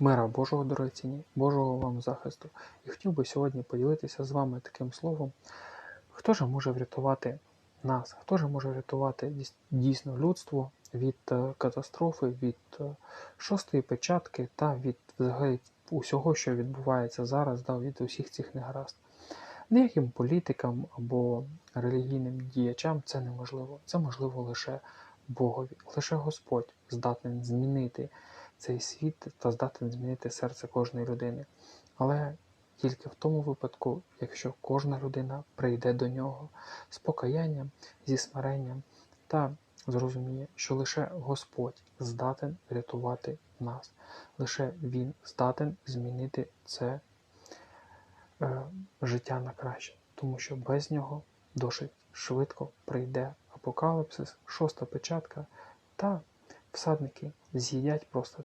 Мира Божого дорогоцінні, Божого вам захисту. І хотів би сьогодні поділитися з вами таким словом, хто же може врятувати нас, хто же може врятувати дійсно людство від е, катастрофи, від е, шостої печатки та від взагалі усього, що відбувається зараз, да, від усіх цих негаразд. Ніяким політикам або релігійним діячам це неможливо. Це можливо лише Богові. Лише Господь здатен змінити цей світ та здатен змінити серце кожної людини. Але тільки в тому випадку, якщо кожна людина прийде до нього з покаянням, зі смиренням та зрозуміє, що лише Господь здатен рятувати нас, лише Він здатен змінити це е, життя на краще, тому що без нього досить швидко прийде апокаліпсис, шоста печатка, та всадники з'їдять просто